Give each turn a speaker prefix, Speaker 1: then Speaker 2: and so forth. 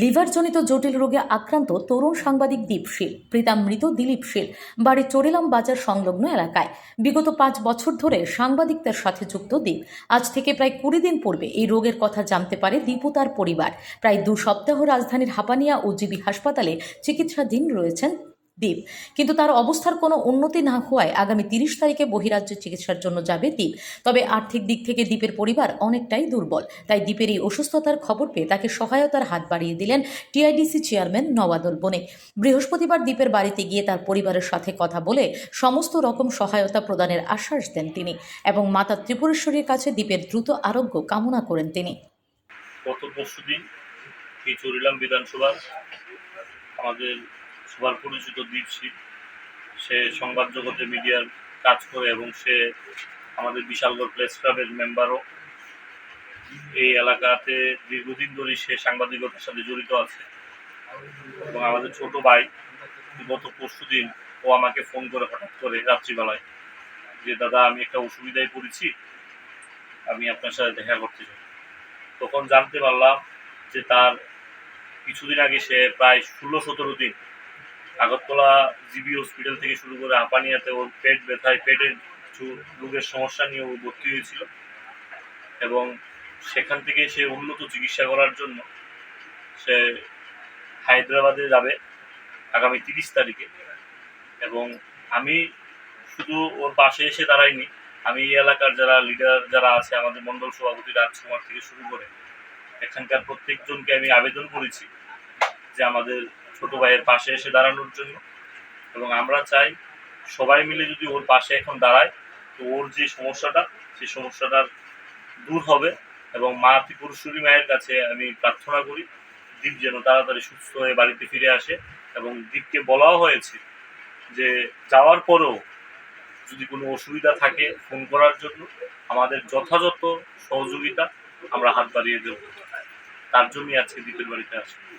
Speaker 1: লিভারজনিত জটিল রোগে আক্রান্ত তরুণ সাংবাদিক দীপ শীল প্রীতাম মৃত দিলীপ শীল, বাড়ি চোরেলাম বাজার সংলগ্ন এলাকায়। বিগত পাঁচ বছর ধরে সাংবাদিকদের সাথে যুক্ত দীপ। আজ থেকে প্রায় কুড়ি দিন পূর্বে এই রোগের কথা জানতে পারে দীপ ও তার পরিবার। প্রায় দু সপ্তাহ রাজধানীর হাপানিয়া ও জিবি হাসপাতালে চিকিৎসাধীন রয়েছেন দ্বীপ। কিন্তু তার অবস্থার কোনো উন্নতি না হওয়ায় আগামী তিরিশ তারিখে বহিরাজ্য চিকিৎসার জন্য যাবে দ্বীপ। তবে আর্থিক দিক থেকে দ্বীপের পরিবার অনেকটাই দুর্বল। তাই দ্বীপের এই অসুস্থতার খবর পেয়ে তাকে সহায়তার হাত বাড়িয়ে দিলেন টিআইডিসি চেয়ারম্যান নওয়াদুল বণিক বৃহস্পতিবার দ্বীপের বাড়িতে গিয়ে তার পরিবারের সাথে কথা বলে সমস্ত রকম সহায়তা প্রদানের আশ্বাস দেন তিনি এবং মাতা ত্রিপুরেশ্বরীর কাছে দ্বীপের দ্রুত আরোগ্য কামনা করেন তিনি।
Speaker 2: গত পরশু দিন চরিলাম বিধানসভার আমাদের সবার পরিচিত দীপশি সে সংবাদ জগতে মিডিয়ার কাজ করে এবং সে আমাদের বিশালগড় প্রেস ক্লাবের মেম্বারও এই এলাকাতে দীর্ঘদিন ধরেই সে সাংবাদিকতার সাথে জড়িত আছে। এবং আমাদের ছোট ভাই গত পরশু দিন ও আমাকে ফোন করে হঠাৎ করে রাত্রিবেলায় যে, দাদা, আমি একটা অসুবিধায় পড়েছি, আমি আপনার সাথে দেখা করতে চাই। তখন জানতে পারলাম যে, তার কিছুদিন আগে সে প্রায় ষোলো সতেরো দিন আগরতলা জিবি হসপিটাল থেকে শুরু করে আপানিয়াতে ওর পেট ব্যথায় পেটের কিছু রোগের সমস্যা নিয়ে ও ভর্তি হয়েছিল। এবং সেখান থেকে সে উন্নত চিকিৎসা করার জন্য সে হায়দ্রাবাদে যাবে আগামী তিরিশ তারিখে। এবং আমি শুধু ওর পাশে এসে দাঁড়াইনি, আমি এই এলাকার যারা লিডার যারা আছে, আমাদের মন্ডল সভাপতি রাজকুমার থেকে শুরু করে, এখানকার প্রত্যেকজনকে আমি আবেদন করেছি যে আমাদের ছোট ভাইয়ের পাশে এসে দাঁড়ানোর জন্য। এবং আমরা চাই সবাই মিলে যদি ওর পাশে এখন দাঁড়ায়, তো ওর যে সমস্যাটা, সেই সমস্যাটার দূর হবে। এবং মা ত্রিপুরেশ্বরী মায়ের কাছে আমি প্রার্থনা করি, দীপ যেন তাড়াতাড়ি সুস্থ হয়ে বাড়িতে ফিরে আসে। এবং দীপকে বলাও হয়েছে যে যাওয়ার পরেও যদি কোনো অসুবিধা থাকে ফোন করার জন্য, আমাদের যথাযথ সহযোগিতা আমরা হাত বাড়িয়ে দেব। তার জন্যই আজকে দ্বীপের বাড়িতে আসি।